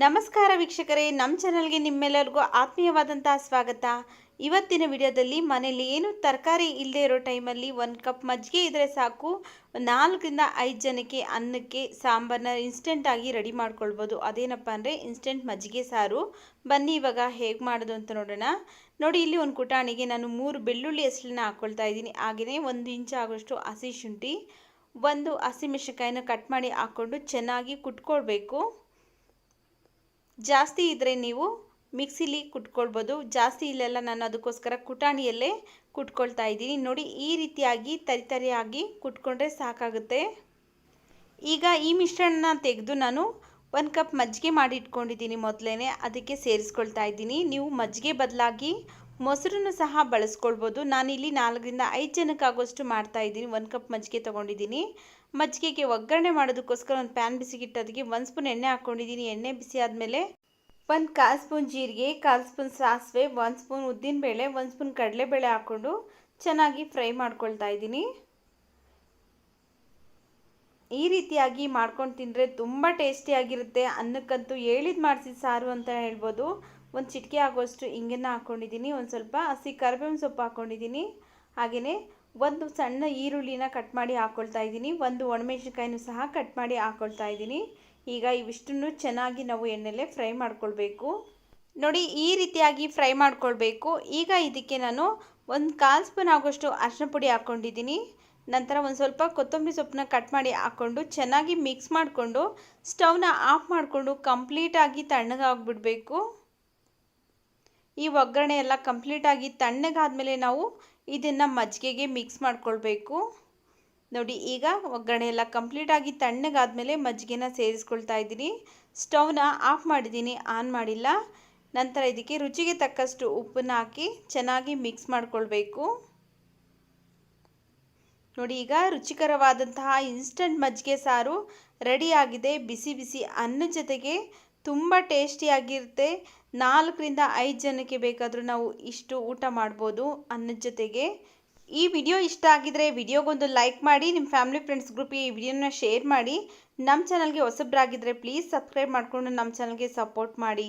ನಮಸ್ಕಾರ ವೀಕ್ಷಕರೇ ನಮ್ಮ ಚಾನಲ್ಗೆ ನಿಮ್ಮೆಲ್ಲರಿಗೂ ಆತ್ಮೀಯವಾದಂಥ ಸ್ವಾಗತ. ಇವತ್ತಿನ ವಿಡಿಯೋದಲ್ಲಿ ಮನೇಲಿ ಏನು ತರಕಾರಿ ಇಲ್ಲದೆ ಇರೋ ಟೈಮಲ್ಲಿ ಒಂದು ಕಪ್ ಮಜ್ಜಿಗೆ ಇದ್ದರೆ ಸಾಕು, ನಾಲ್ಕರಿಂದ ಐದು ಜನಕ್ಕೆ ಅನ್ನಕ್ಕೆ ಸಾಂಬಾರನ್ನ ಇನ್ಸ್ಟೆಂಟಾಗಿ ರೆಡಿ ಮಾಡ್ಕೊಳ್ಬೋದು. ಅದೇನಪ್ಪ ಅಂದರೆ ಇನ್ಸ್ಟೆಂಟ್ ಮಜ್ಜಿಗೆ ಸಾರು. ಬನ್ನಿ ಇವಾಗ ಹೇಗೆ ಮಾಡೋದು ಅಂತ ನೋಡೋಣ. ನೋಡಿ, ಇಲ್ಲಿ ಒಂದು ಕುಟಾಣಿಗೆ ನಾನು ಮೂರು ಬೆಳ್ಳುಳ್ಳಿ ಹೆಸಲನ್ನ ಹಾಕ್ಕೊಳ್ತಾ ಇದ್ದೀನಿ. ಹಾಗೆಯೇ ಒಂದು ಇಂಚ ಆಗೋಷ್ಟು ಹಸಿ ಶುಂಠಿ, ಒಂದು ಹಸಿಮೆಣಸಿನ್ಕಾಯಿನ ಕಟ್ ಮಾಡಿ ಹಾಕ್ಕೊಂಡು ಚೆನ್ನಾಗಿ ಕುಟ್ಕೊಳ್ಬೇಕು. ಜಾಸ್ತಿ ಇದ್ದರೆ ನೀವು ಮಿಕ್ಸಿಲಿ ಕುಟ್ಕೊಳ್ಬೋದು. ಜಾಸ್ತಿ ಇಲ್ಲೆಲ್ಲ, ನಾನು ಅದಕ್ಕೋಸ್ಕರ ಕುಟಾಣಿಯಲ್ಲೇ ಕುಟ್ಕೊಳ್ತಾ ಇದ್ದೀನಿ. ನೋಡಿ, ಈ ರೀತಿಯಾಗಿ, ತರಿತರಿಯಾಗಿ ಕುಟ್ಕೊಂಡ್ರೆ ಸಾಕಾಗುತ್ತೆ. ಈಗ ಈ ಮಿಶ್ರಣನ ತೆಗೆದು ನಾನು ಒಂದು ಕಪ್ ಮಜ್ಜಿಗೆ ಮಾಡಿ ಇಟ್ಕೊಂಡಿದ್ದೀನಿ ಮೊದಲೇ ಅದಕ್ಕೆ ಸೇರಿಸ್ಕೊಳ್ತಾ ಇದ್ದೀನಿ. ನೀವು ಮಜ್ಜಿಗೆ ಬದಲಾಗಿ ಮೊಸರನ್ನು ಸಹ ಬಳಸ್ಕೊಳ್ಬೋದು. ನಾನಿಲ್ಲಿ ನಾಲ್ಕರಿಂದ ಐದು ಜನಕ್ಕಾಗೋಷ್ಟು ಮಾಡ್ತಾ ಇದ್ದೀನಿ. ಒಂದು ಕಪ್ ಮಜ್ಜಿಗೆ ತೊಗೊಂಡಿದ್ದೀನಿ. ಮಜ್ಜಿಗೆಗೆ ಒಗ್ಗರಣೆ ಮಾಡೋದಕ್ಕೋಸ್ಕರ ಒಂದು ಪ್ಯಾನ್ ಬಿಸಿಗಿಟ್ಟೋದಕ್ಕೆ ಒಂದು ಸ್ಪೂನ್ ಎಣ್ಣೆ ಹಾಕ್ಕೊಂಡಿದ್ದೀನಿ ಎಣ್ಣೆ ಬಿಸಿ ಆದಮೇಲೆ ಒಂದು ಕಾಲು ಸ್ಪೂನ್ ಜೀರಿಗೆ, ಕಾಲು ಸ್ಪೂನ್ ಸಾಸಿವೆ, ಒಂದು ಸ್ಪೂನ್ ಉದ್ದಿನಬೇಳೆ, ಒಂದು ಸ್ಪೂನ್ ಕಡಲೆಬೇಳೆ ಹಾಕ್ಕೊಂಡು ಚೆನ್ನಾಗಿ ಫ್ರೈ ಮಾಡ್ಕೊಳ್ತಾ ಇದ್ದೀನಿ. ಈ ರೀತಿಯಾಗಿ ಮಾಡ್ಕೊಂಡು ತಿಂದರೆ ತುಂಬ ಟೇಸ್ಟಿಯಾಗಿರುತ್ತೆ ಅನ್ನಕ್ಕಂತೂ ಹೇಳಿದ್ ಮಾಡಿಸಿದ ಸಾರು ಅಂತ ಹೇಳ್ಬೋದು. ಒಂದು ಚಿಟಿಕೆ ಆಗೋಷ್ಟು ಹಿಂಗೆನ ಹಾಕ್ಕೊಂಡಿದ್ದೀನಿ ಒಂದು ಸ್ವಲ್ಪ ಹಸಿ ಕರಿಬೇವಿನ ಸೊಪ್ಪು ಹಾಕ್ಕೊಂಡಿದ್ದೀನಿ ಹಾಗೆಯೇ ಒಂದು ಸಣ್ಣ ಈರುಳ್ಳಿನ ಕಟ್ ಮಾಡಿ ಹಾಕ್ಕೊಳ್ತಾ ಇದ್ದೀನಿ ಒಂದು ಒಣಮೆಣಸಿನ್ಕಾಯಿನೂ ಸಹ ಕಟ್ ಮಾಡಿ ಹಾಕ್ಕೊಳ್ತಾ ಇದ್ದೀನಿ ಈಗ ಇವಿಷ್ಟನ್ನು ಚೆನ್ನಾಗಿ ನಾವು ಎಣ್ಣೆಲೆ ಫ್ರೈ ಮಾಡ್ಕೊಳ್ಬೇಕು. ನೋಡಿ, ಈ ರೀತಿಯಾಗಿ ಫ್ರೈ ಮಾಡ್ಕೊಳ್ಬೇಕು. ಈಗ ಇದಕ್ಕೆ ನಾನು ಒಂದು ಕಾಲು ಸ್ಪೂನ್ ಆಗೋಷ್ಟು ಅರಿಶಿನ ಪುಡಿ ಹಾಕ್ಕೊಂಡಿದ್ದೀನಿ ನಂತರ ಒಂದು ಸ್ವಲ್ಪ ಕೊತ್ತಂಬರಿ ಸೊಪ್ಪನ್ನ ಕಟ್ ಮಾಡಿ ಹಾಕ್ಕೊಂಡು ಚೆನ್ನಾಗಿ ಮಿಕ್ಸ್ ಮಾಡಿಕೊಂಡು ಸ್ಟವ್ನ ಆಫ್ ಮಾಡಿಕೊಂಡು ಕಂಪ್ಲೀಟಾಗಿ ತಣ್ಣಗಾಗ್ಬಿಡಬೇಕು ಈ ಒಗ್ಗರಣೆ ಎಲ್ಲ ಕಂಪ್ಲೀಟಾಗಿ ತಣ್ಣಗಾದಮೇಲೆ ನಾವು ಇದನ್ನು ಮಜ್ಜಿಗೆಗೆ ಮಿಕ್ಸ್ ಮಾಡಿಕೊಳ್ಬೇಕು. ನೋಡಿ, ಈಗ ಒಗ್ಗರಣೆ ಎಲ್ಲ ಕಂಪ್ಲೀಟಾಗಿ ತಣ್ಣಗಾದಮೇಲೆ ಮಜ್ಜಿಗೆನ ಸೇರಿಸ್ಕೊಳ್ತಾ ಇದ್ದೀನಿ. ಸ್ಟವ್ನ ಆಫ್ ಮಾಡಿದ್ದೀನಿ ಆನ್ ಮಾಡಿಲ್ಲ. ನಂತರ ಇದಕ್ಕೆ ರುಚಿಗೆ ತಕ್ಕಷ್ಟು ಉಪ್ಪನ್ನ ಹಾಕಿ ಚೆನ್ನಾಗಿ ಮಿಕ್ಸ್ ಮಾಡ್ಕೊಳ್ಬೇಕು. ನೋಡಿ, ಈಗ ರುಚಿಕರವಾದಂತಹ ಇನ್ಸ್ಟಂಟ್ ಮಜ್ಜಿಗೆ ಸಾರು ರೆಡಿಯಾಗಿದೆ. ಬಿಸಿ ಬಿಸಿ ಅನ್ನ ಜೊತೆಗೆ ತುಂಬ ಟೇಸ್ಟಿಯಾಗಿರುತ್ತೆ ನಾಲ್ಕರಿಂದ ಐದು ಜನಕ್ಕೆ ಬೇಕಾದರೂ ನಾವು ಇಷ್ಟು ಊಟ ಮಾಡ್ಬೋದು ಅನ್ನದ ಜೊತೆಗೆ. ಈ ವಿಡಿಯೋ ಇಷ್ಟ ಆಗಿದ್ರೆ ವಿಡಿಯೋಗೊಂದು ಲೈಕ್ ಮಾಡಿ ನಿಮ್ಮ ಫ್ಯಾಮಿಲಿ ಫ್ರೆಂಡ್ಸ್ ಗ್ರೂಪಿಗೆ ಈ ವಿಡಿಯೋನ ಶೇರ್ ಮಾಡಿ. ನಮ್ಮ ಚಾನಲ್ಗೆ ಹೊಸಬ್ರಾಗಿದ್ದರೆ ಪ್ಲೀಸ್ ಸಬ್ಸ್ಕ್ರೈಬ್ ಮಾಡಿಕೊಂಡು ನಮ್ಮ ಚಾನಲ್ಗೆ ಸಪೋರ್ಟ್ ಮಾಡಿ.